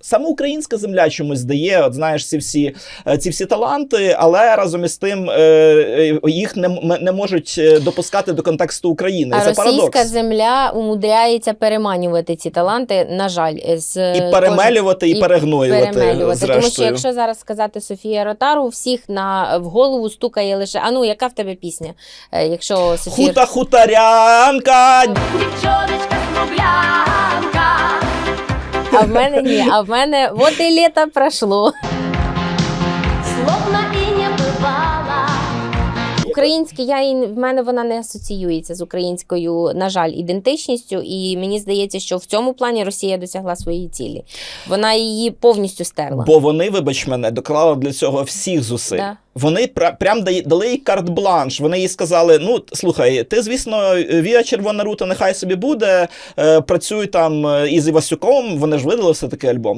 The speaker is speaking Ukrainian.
Саме українська земля чомусь дає, от знаєш, ці всі, е, ці всі таланти, але разом із тим е, е, їх не, не можуть допускати до контексту України. А Це російська парадокс. земля умудряється переманювати ці таланти, на жаль, з І перемелювати, і, і перегноювати. перемелювати. Тому що якщо зараз сказати Софія Ротару, всіх на в голову стукає лише а ну, яка в тебе пісня? Якщо Софія Хута смуглянка. А в мене ні, а в мене от і літо пройшло. Словно. Українське, я і в мене вона не асоціюється з українською, на жаль, ідентичністю. І мені здається, що в цьому плані Росія досягла своєї цілі. Вона її повністю стерла. бо вони, вибач мене, доклали для цього всіх зусиль. Да. Вони пра- прям дали їй карт-бланш. Вони їй сказали: ну слухай, ти, звісно, Віа Червона рута, нехай собі буде. Е, працюй там е, із Івасюком. Вони ж видали все таки альбом.